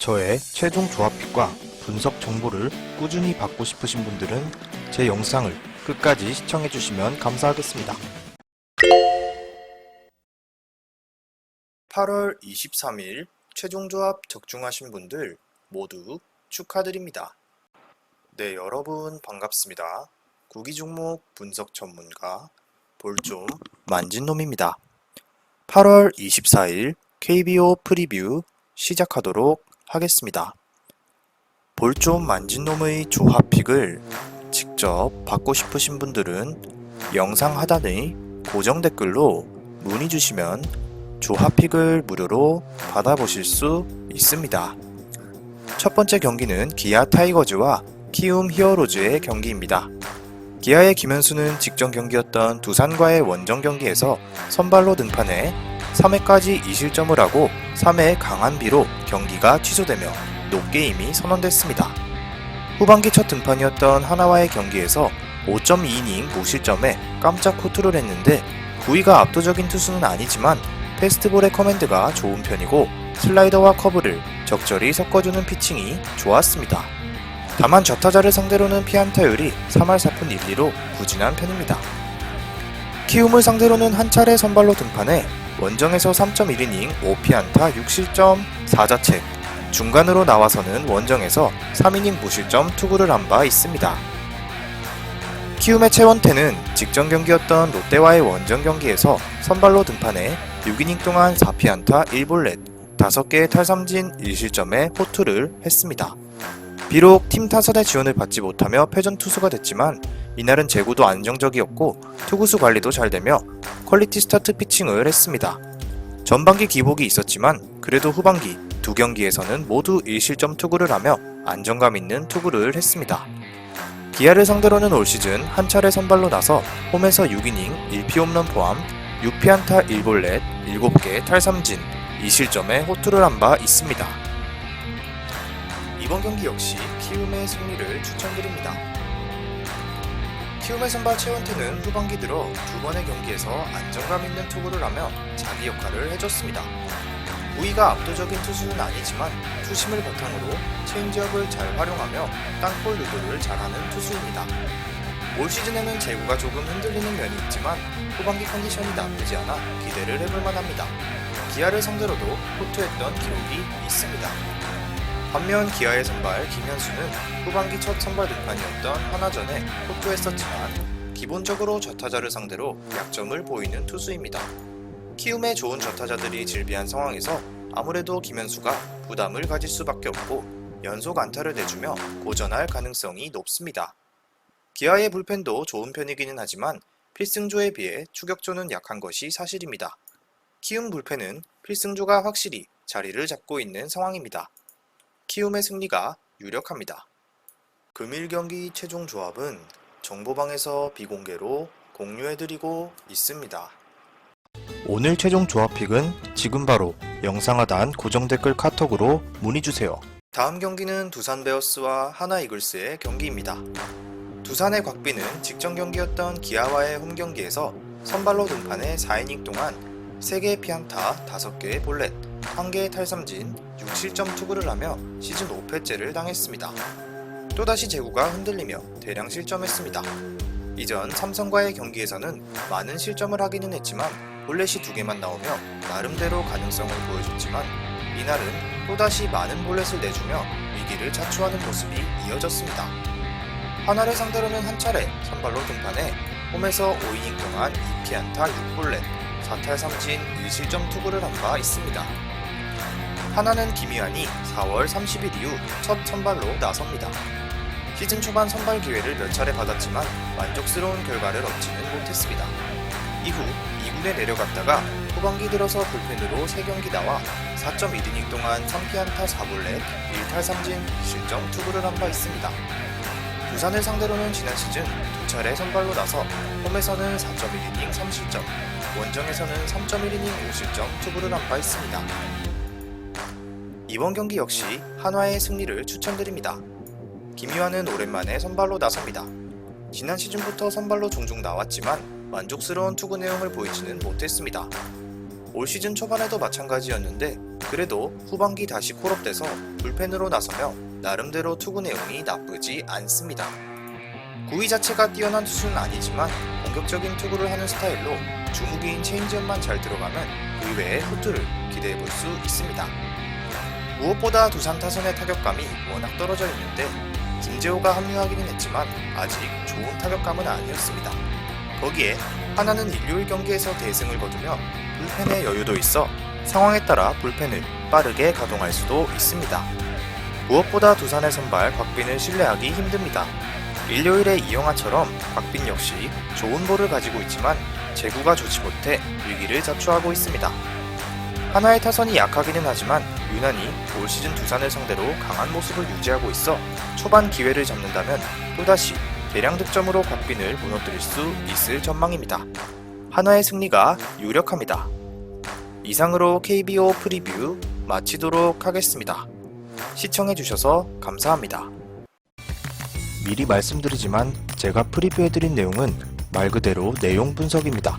저의 최종 조합픽과 분석 정보를 꾸준히 받고 싶으신 분들은 제 영상을 끝까지 시청해주시면 감사하겠습니다. 8월 23일 최종 조합 적중하신 분들 모두 축하드립니다. 네, 여러분 반갑습니다. 구기 종목 분석 전문가 볼좀 만진놈입니다. 8월 24일 KBO 프리뷰 시작하도록 하겠습니다. 볼 좀 만진 놈의 조합픽을 직접 받고 싶으신 분들은 영상 하단의 고정 댓글로 문의 주시면 조합픽을 무료로 받아보실 수 있습니다. 첫 번째 경기는 기아 타이거즈와 키움 히어로즈의 경기입니다. 기아의 김현수는 직전 경기였던 두산과의 원정 경기에서 선발로 등판해 3회까지 2실점을 하고 3회 강한 비로 경기가 취소되며 노게임이 선언됐습니다. 후반기 첫 등판이었던 하나와의 경기에서 5.2이닝 무실점에 깜짝 호투를 했는데 구위가 압도적인 투수는 아니지만 페스트볼의 커맨드가 좋은 편이고 슬라이더와 커브를 적절히 섞어주는 피칭이 좋았습니다. 다만 저타자를 상대로는 피안타율이 3할 4푼 1리로 부진한 편입니다. 키움을 상대로는 한 차례 선발로 등판해 원정에서 3.1이닝 5피안타 6실점 4자책 중간으로 나와서는 원정에서 3이닝 무실점 투구를 한 바 있습니다. 키움의 최원태는 직전 경기였던 롯데와의 원정 경기에서 선발로 등판해 6이닝 동안 4피안타 1볼넷 5개의 탈삼진 1실점에 호투를 했습니다. 비록 팀 타선의 지원을 받지 못하며 패전 투수가 됐지만 이날은 제구도 안정적이었고 투구수 관리도 잘 되며 퀄리티 스타트 피칭을 했습니다. 전반기 기복이 있었지만 그래도 후반기 두 경기에서는 모두 1실점 투구를 하며 안정감 있는 투구를 했습니다. 기아를 상대로는 올 시즌 한 차례 선발로 나서 홈에서 6이닝 1피 홈런 포함 6피 안타 1볼넷 7개 탈삼진 2실점에 호투를 한 바 있습니다. 이번 경기 역시 키움의 승리를 추천드립니다. 키움의 선발 최원태는 후반기 들어 두 번의 경기에서 안정감 있는 투구를 하며 자기 역할을 해줬습니다. 우위가 압도적인 투수는 아니지만 투심을 바탕으로 체인지업을 잘 활용하며 땅볼 유도를 잘하는 투수입니다. 올 시즌에는 제구가 조금 흔들리는 면이 있지만 후반기 컨디션이 나쁘지 않아 기대를 해볼 만합니다. 기아를 상대로도 호투했던 기록이 있습니다. 반면 기아의 선발 김현수는 후반기 첫 선발 등판이었던 하나전에 호투했었지만 기본적으로 저타자를 상대로 약점을 보이는 투수입니다. 키움의 좋은 저타자들이 질비한 상황에서 아무래도 김현수가 부담을 가질 수밖에 없고 연속 안타를 내주며 고전할 가능성이 높습니다. 기아의 불펜도 좋은 편이기는 하지만 필승조에 비해 추격조는 약한 것이 사실입니다. 키움 불펜은 필승조가 확실히 자리를 잡고 있는 상황입니다. 키움의 승리가 유력합니다. 금일 경기 최종 조합은 정보방에서 비공개로 공유해드리고 있습니다. 오늘 최종 조합픽은 지금 바로 영상 하단 고정 댓글 카톡으로 문의주세요. 다음 경기는 두산 베어스와 하나 이글스의 경기입니다. 두산의 곽비는 직전 경기였던 기아와의 홈 경기에서 선발로 등판해 4이닝 동안 3개의 피안타, 5개의 볼넷, 1개의 탈삼진, 6실점 투구를 하며 시즌 5패째를 당했습니다. 또다시 제구가 흔들리며 대량 실점했습니다. 이전 삼성과의 경기에서는 많은 실점을 하기는 했지만 볼넷이 두 개만 나오며 나름대로 가능성을 보여줬지만 이날은 또다시 많은 볼넷을 내주며 위기를 자초하는 모습이 이어졌습니다. 하나를 상대로는 한 차례 선발로 등판해 홈에서 5이닝 동안 2피안타 6볼넷 4탈 3진 1실점 투구를 한 바 있습니다. 하나는 김희환이 4월 30일 이후 첫 선발로 나섭니다. 시즌 초반 선발 기회를 몇 차례 받았지만 만족스러운 결과를 얻지는 못했습니다. 이후 2군에 내려갔다가 후반기 들어서 불펜으로 3경기 나와 4.1이닝 동안 3피안타 4볼넷 1탈 3진 실점 투구를 한 바 있습니다. 부산을 상대로는 지난 시즌 두 차례 선발로 나서 홈에서는 4.1이닝 3실점, 원정에서는 3.1이닝 5실점 투구를 한 바 있습니다. 이번 경기 역시 한화의 승리를 추천드립니다. 김유한은 오랜만에 선발로 나섭니다. 지난 시즌부터 선발로 종종 나왔지만 만족스러운 투구 내용을 보이지는 못했습니다. 올 시즌 초반에도 마찬가지였는데 그래도 후반기 다시 콜업돼서 불펜으로 나서며 나름대로 투구 내용이 나쁘지 않습니다. 구위 자체가 뛰어난 투수는 아니지만 공격적인 투구를 하는 스타일로 주무기인 체인지업만 잘 들어가면 의외의 호투를 기대해 볼 수 있습니다. 무엇보다 두산 타선의 타격감이 워낙 떨어져 있는데 김재호가 합류하기는 했지만 아직 좋은 타격감은 아니었습니다. 거기에 하나는 일요일 경기에서 대승을 거두며 불펜의 여유도 있어 상황에 따라 불펜을 빠르게 가동할 수도 있습니다. 무엇보다 두산의 선발 곽빈을 신뢰하기 힘듭니다. 일요일의 이영하처럼 곽빈 역시 좋은 볼을 가지고 있지만 제구가 좋지 못해 위기를 자초하고 있습니다. 하나의 타선이 약하기는 하지만 유난히 올 시즌 두산을 상대로 강한 모습을 유지하고 있어 초반 기회를 잡는다면 또다시 대량 득점으로 곽빈을 무너뜨릴 수 있을 전망입니다. 하나의 승리가 유력합니다. 이상으로 KBO 프리뷰 마치도록 하겠습니다. 시청해주셔서 감사합니다. 미리 말씀드리지만 제가 프리뷰해드린 내용은 말 그대로 내용 분석입니다.